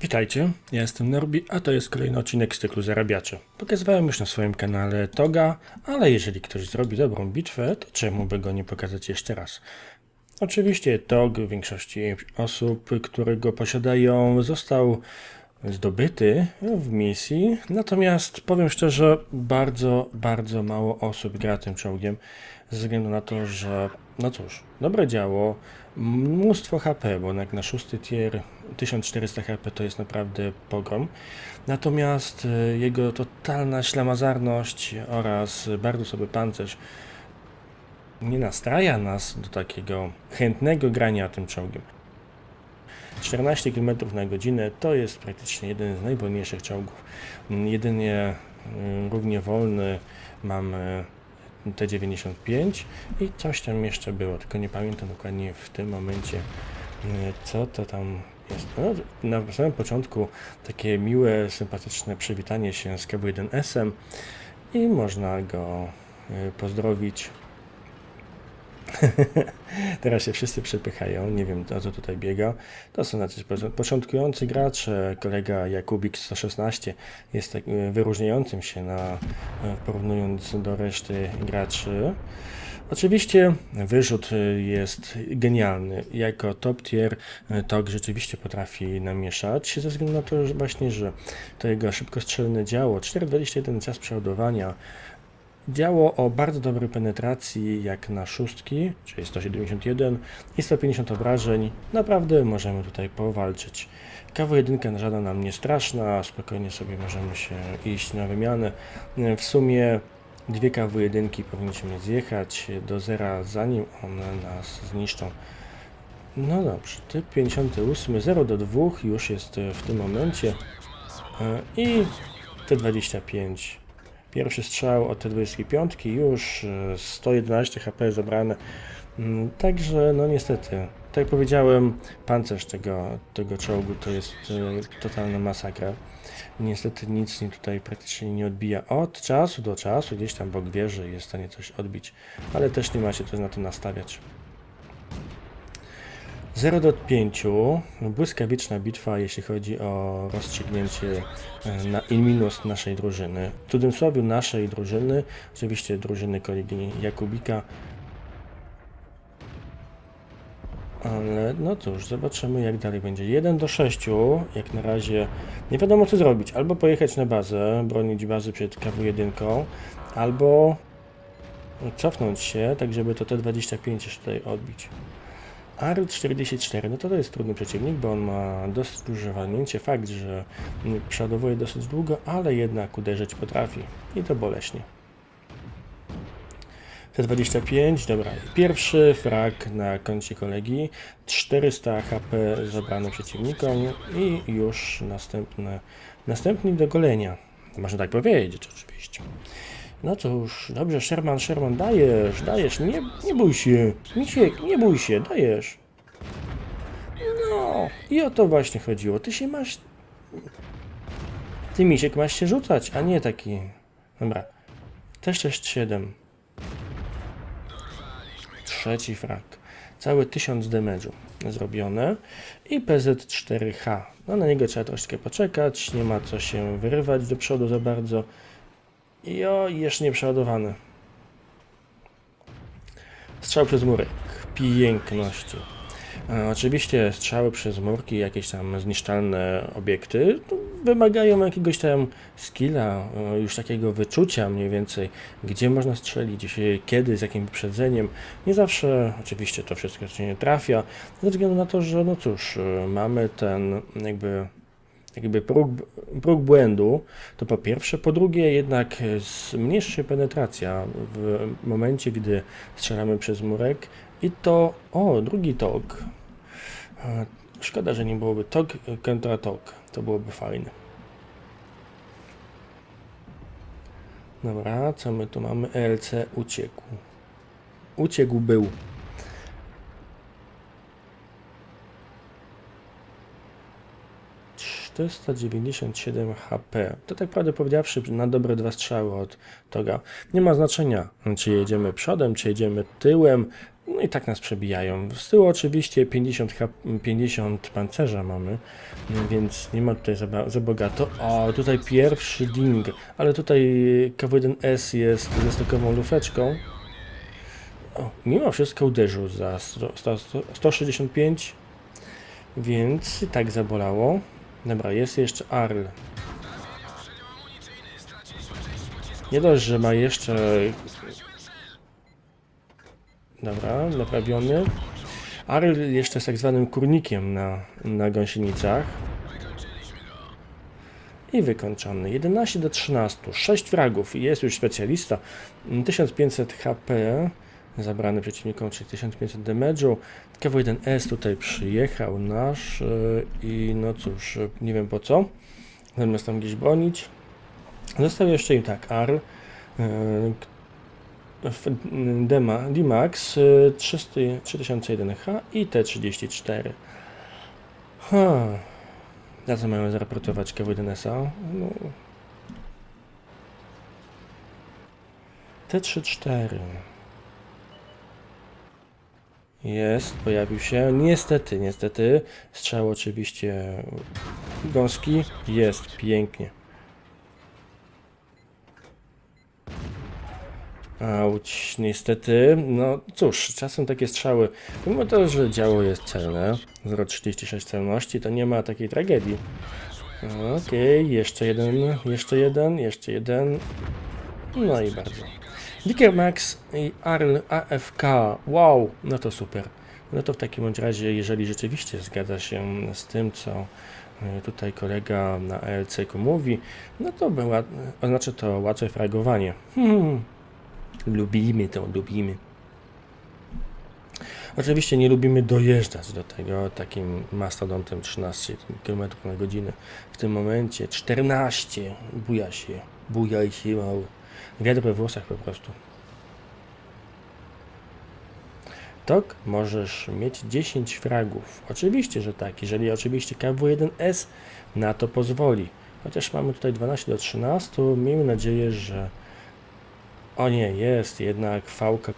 Witajcie, ja jestem Norbi, a to jest kolejny odcinek z cyklu Zarabiacze. Pokazywałem już na swoim kanale Toga, ale jeżeli ktoś zrobi dobrą bitwę, to czemu by go nie pokazać jeszcze raz? Oczywiście Tog w większości osób, które go posiadają, został zdobyty w misji, natomiast powiem szczerze, bardzo, bardzo mało osób gra tym czołgiem, ze względu na to, że, no cóż, dobre działo, mnóstwo HP, bo jak na szósty tier 1400 HP to jest naprawdę pogrom, natomiast e, jego totalna ślamazarność oraz bardzo sobie pancerz nie nastraja nas do takiego chętnego grania tym czołgiem. 14 km na godzinę to jest praktycznie jeden z najwolniejszych czołgów. Jedynie y, równie wolny mamy T95 i coś tam jeszcze było, tylko nie pamiętam dokładnie w tym momencie y, co to tam jest. Na samym początku takie miłe, sympatyczne przywitanie się z KW1S-em i można go y, pozdrowić Teraz się wszyscy przepychają, nie wiem o co tutaj biega. To są jacyś po- początkujący gracze. Kolega Jakubik 116 jest tak, y, wyróżniającym się na, y, porównując do reszty graczy. Oczywiście wyrzut y, jest genialny. Jako top tier y, TOG rzeczywiście potrafi namieszać, ze względu na to, że właśnie, że to jego szybkostrzelne działo, 4,21 czas przeładowania, Działo o bardzo dobrej penetracji, jak na szóstki, czyli 171 i 150 obrażeń. Naprawdę możemy tutaj powalczyć. KW1 żadna nam nie straszna, spokojnie sobie możemy się iść na wymianę. W sumie dwie KW1 powinniśmy zjechać do zera, zanim one nas zniszczą. No dobrze, typ 58, 0 do 2 już jest w tym momencie. E, I T25. Pierwszy strzał od T25 już e, 111 HP zabrane. Mm, Także no niestety, tak jak powiedziałem, pancerz tego, tego czołgu to jest e, totalna masakra. Niestety nic mi tutaj praktycznie nie odbija. Od czasu do czasu gdzieś tam bok wieży jest w stanie coś odbić, ale też nie ma się to na to nastawiać. 0 do 5. Błyskawiczna bitwa, jeśli chodzi o rozstrzygnięcie e, na in minus naszej drużyny. W cudzysłowie naszej drużyny, oczywiście drużyny kolegi Jakubika. Ale no cóż, zobaczymy jak dalej będzie. 1 do 6, jak na razie nie wiadomo co zrobić. Albo pojechać na bazę, bronić bazy przed KW1, albo cofnąć się, tak żeby to T25 jeszcze tutaj odbić. AR-44, no to to jest trudny przeciwnik, bo on ma dosyć duże walnięcie. Fakt, że przeładowuje dosyć długo, ale jednak uderzyć potrafi. I to boleśnie. T25, dobra. Pierwszy frag na koncie kolegi. 400 HP zabrane przeciwnikom i już następne, następny do golenia. Można tak powiedzieć oczywiście. No cóż, dobrze, Sherman, Sherman, dajesz, dajesz, nie, nie bój się, Misiek, nie bój się, dajesz. No, i o to właśnie chodziło, ty się masz... Ty, Misiek, masz się rzucać, a nie taki... Dobra, T67. Trzeci frag. Cały 1000 damage'u zrobione. I PZ4H. No na niego trzeba troszkę poczekać, nie ma co się wyrywać do przodu za bardzo. I o, jeszcze nie przeładowany. Strzał przez murek. Piękności. E, oczywiście strzały przez murki, jakieś tam zniszczalne obiekty wymagają jakiegoś tam skilla, e, już takiego wyczucia mniej więcej, gdzie można strzelić, kiedy, z jakim wyprzedzeniem. Nie zawsze oczywiście to wszystko się nie trafia, ze względu na to, że no cóż, e, mamy ten jakby jakby próg, próg błędu, to po pierwsze, po drugie jednak zmniejszy się penetracja w momencie, gdy strzelamy przez murek i to, o, drugi tok. Szkoda, że nie byłoby tok kontra tok, to byłoby fajne. Dobra, co my tu mamy? ELC uciekł. Uciekł był. Czterysta dziewięćdziesiąt siedem HP. To tak prawdę powiedziawszy, na dobre dwa strzały od Toga. Nie ma znaczenia, czy jedziemy przodem, czy jedziemy tyłem. No i tak nas przebijają. Z tyłu oczywiście 50, H- 50 pancerza mamy, no więc nie ma tutaj za, za bogato. O, tutaj pierwszy ding, ale tutaj KW1S jest ze lufeczką. O, mimo wszystko uderzył za 100, 100, 165, więc i tak zabolało. Dobra, jest jeszcze Arl. Nie dość, że ma jeszcze... Dobra, naprawiony. Arl jeszcze jest tak zwanym kurnikiem na, na gąsienicach. I wykończony. 11 do 13. 6 fragów. Jest już specjalista. 1500 HP. Zabrany przeciwnikom, czyli 1500 damage'u. KW1S tutaj przyjechał nasz yy, i no cóż, yy, nie wiem po co. Zamiast tam gdzieś bronić. Został jeszcze i tak Arl. W Dema, D-Max y, 300 3001H i T34. Ha. Na co mają zaraportować KW1SA? No. T34. Jest, pojawił się. Niestety, niestety. Strzał oczywiście gąski. Jest, pięknie. Auć, niestety. No cóż, czasem takie strzały, pomimo to, że działo jest celne, 0,36 celności, to nie ma takiej tragedii. Okej, jeszcze jeden, jeszcze jeden, jeszcze jeden. No i bardzo. Dicker Max i Arl AFK. Wow, no to super. No to w takim razie, jeżeli rzeczywiście zgadza się z tym, co e, tutaj kolega na ALC-ku mówi, no to była, oznacza to łatwe fragowanie. Hmm. Lubimy to, lubimy. Oczywiście nie lubimy dojeżdżać do tego takim mastodontem 13 km na godzinę. W tym momencie 14. Buja się, bujaj się mały. Wiatr we włosach po prostu. Tok, możesz mieć 10 fragów. Oczywiście, że tak. Jeżeli oczywiście KW1S na to pozwoli. Chociaż mamy tutaj 12 do 13, miejmy nadzieję, że o nie, jest jednak fałka.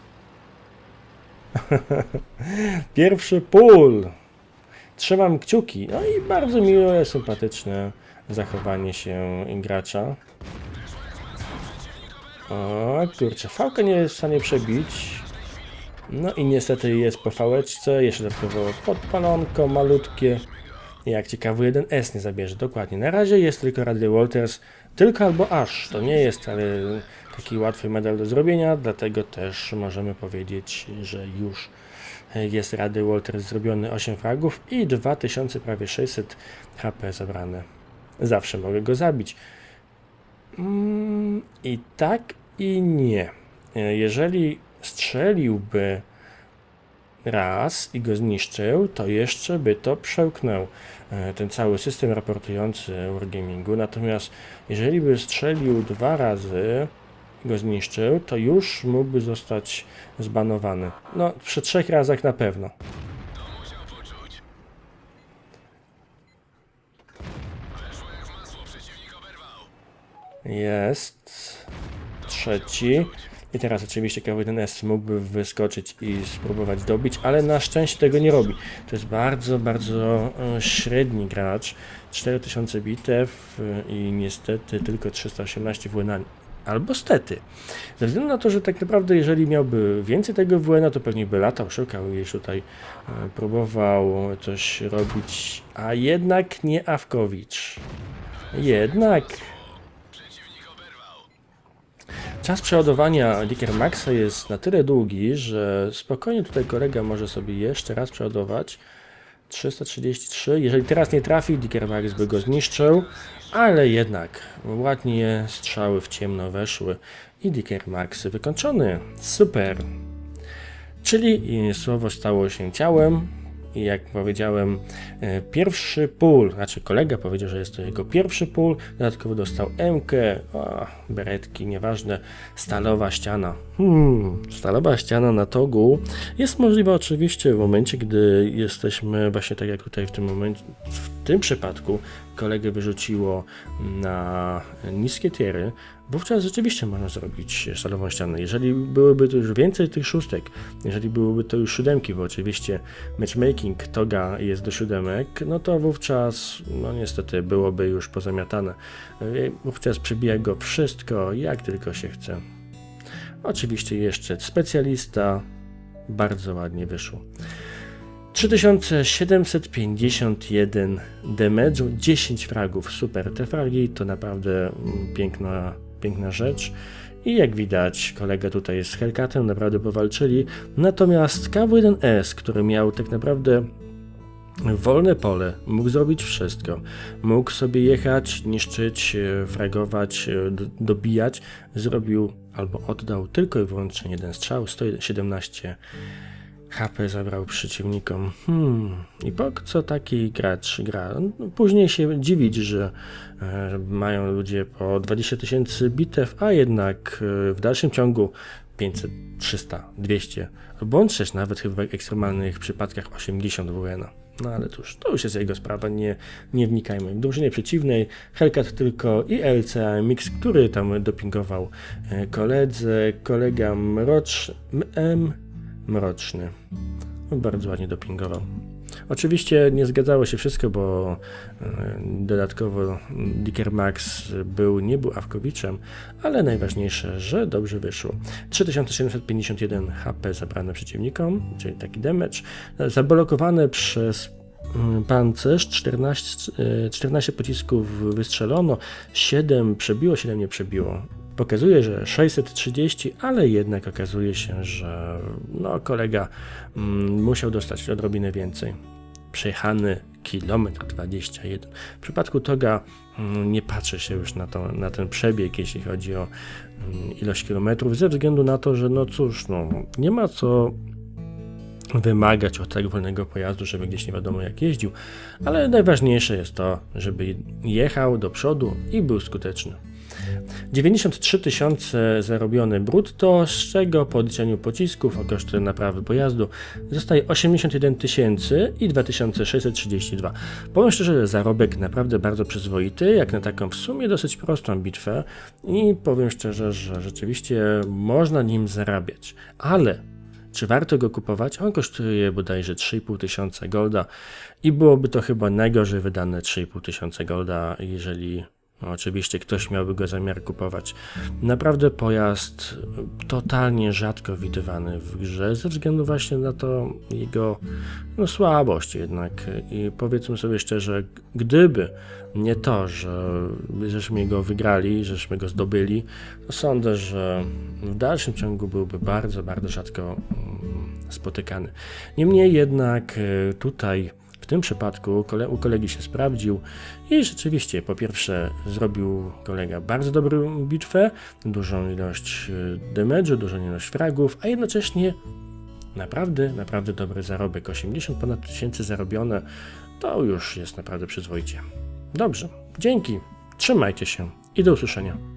Pierwszy pól. Trzymam kciuki. No i bardzo miłe, sympatyczne zachowanie się gracza. O kurczę, fałka nie jest w stanie przebić. No i niestety jest po fałeczce. Jeszcze dodatkowo podpalonko malutkie. Jak ciekawy 1S nie zabierze, dokładnie. Na razie jest tylko Radio Walters, tylko albo aż. To nie jest ale taki łatwy medal do zrobienia, dlatego też możemy powiedzieć, że już jest Rady Walters zrobiony 8 fragów i 2000 prawie 600 HP zabrane. Zawsze mogę go zabić. Mm, I tak i nie. Jeżeli strzeliłby raz i go zniszczył, to jeszcze by to przełknął e, ten cały system raportujący Wargamingu. Natomiast jeżeli by strzelił dwa razy go zniszczył, to już mógłby zostać zbanowany. No, przy trzech razach na pewno. Jest trzeci. I teraz oczywiście KW1S mógłby wyskoczyć i spróbować dobić, ale na szczęście tego nie robi. To jest bardzo, bardzo e, średni gracz. 4000 bitew e, i niestety tylko 318 WN. Albo stety. Ze względu na to, że tak naprawdę jeżeli miałby więcej tego WN, to pewnie by latał, szukał i tutaj e, próbował coś robić, a jednak nie Awkowicz. Jednak Czas przeładowania Dicker Maxa jest na tyle długi, że spokojnie tutaj kolega może sobie jeszcze raz przeładować. 333. Jeżeli teraz nie trafi, Dicker Max by go zniszczył, ale jednak ładnie strzały w ciemno weszły i Dicker Max wykończony. Super. Czyli słowo stało się ciałem. I jak powiedziałem, e, pierwszy pól, znaczy kolega powiedział, że jest to jego pierwszy pól, dodatkowo dostał MK, o, beretki, nieważne, stalowa ściana. Hmm, stalowa ściana na togu jest możliwa oczywiście w momencie, gdy jesteśmy właśnie tak jak tutaj w tym momencie, w tym przypadku kolegę wyrzuciło na niskie tiery, wówczas rzeczywiście można zrobić stalową ścianę. Jeżeli byłoby to już więcej tych szóstek, jeżeli byłyby to już siódemki, bo oczywiście matchmaking toga jest do siódemek, no to wówczas, no niestety, byłoby już pozamiatane. Yy, Wówczas przebija go wszystko, jak tylko się chce. Oczywiście jeszcze specjalista, bardzo ładnie wyszło. 3751 damage'u, 10 fragów, super. Te fragi to naprawdę mm, piękna, piękna rzecz. I jak widać, kolega tutaj z Hellcatem naprawdę powalczyli. Natomiast KW1S, który miał tak naprawdę wolne pole, mógł zrobić wszystko. Mógł sobie jechać, niszczyć, fragować, dobijać. Zrobił albo oddał tylko i wyłącznie jeden strzał, 117 HP zabrał przeciwnikom. Hmm, i po co taki gracz gra? No, Później się dziwić, że e, mają ludzie po 20 tysięcy bitew, a jednak e, w dalszym ciągu 500, 300, 200, bądź też nawet chyba w ekstremalnych przypadkach 80 WN. No ale cóż, to już jest jego sprawa, nie, nie wnikajmy. W drużynie przeciwnej Hellcat tylko i LCAMX, który tam dopingował e, koledze, kolega Mrocz, M, Mroczny. No, Bardzo ładnie dopingował. Oczywiście nie zgadzało się wszystko, bo e, dodatkowo Dicker Max był, nie był Awkowiczem, ale najważniejsze, że dobrze wyszło. 3751 HP zabrane przeciwnikom, czyli taki damage, e, zablokowane przez mm, pancerz, 14, e, 14 pocisków wystrzelono, 7 przebiło, 7 nie przebiło. Pokazuje, że 630, ale jednak okazuje się, że no, kolega mm, musiał dostać odrobinę więcej. Przejechany kilometr 21. W przypadku Toga mm, nie patrzy się już na, to, na ten przebieg, jeśli chodzi o mm, ilość kilometrów, ze względu na to, że no cóż, no, nie ma co wymagać od tak wolnego pojazdu, żeby gdzieś nie wiadomo jak jeździł, ale najważniejsze jest to, żeby jechał do przodu i był skuteczny. 93 tysiące zarobione brutto, z czego po odliczeniu pocisków o koszty naprawy pojazdu zostaje 81 tysięcy i 2632. Powiem szczerze, że zarobek naprawdę bardzo przyzwoity, jak na taką w sumie dosyć prostą bitwę i powiem szczerze, że rzeczywiście można nim zarabiać, ale czy warto go kupować? On kosztuje bodajże 3,5 tysiąca golda i byłoby to chyba najgorzej wydane 3,5 tysiąca golda, jeżeli oczywiście ktoś miałby go zamiar kupować. Naprawdę pojazd totalnie rzadko widywany w grze, ze względu właśnie na to jego no, słabość jednak. I powiedzmy sobie szczerze, gdyby nie to, że żeśmy go wygrali, żeśmy go zdobyli, to sądzę, że w dalszym ciągu byłby bardzo, bardzo rzadko mm, spotykany. Niemniej jednak e, tutaj w tym przypadku kole, u kolegi się sprawdził i rzeczywiście po pierwsze zrobił kolega bardzo dobrą bitwę, dużą ilość e, damage'u, dużą ilość fragów, a jednocześnie naprawdę, naprawdę dobry zarobek. 80 ponad tysięcy zarobione to już jest naprawdę przyzwoicie. Dobrze, dzięki, trzymajcie się i do usłyszenia.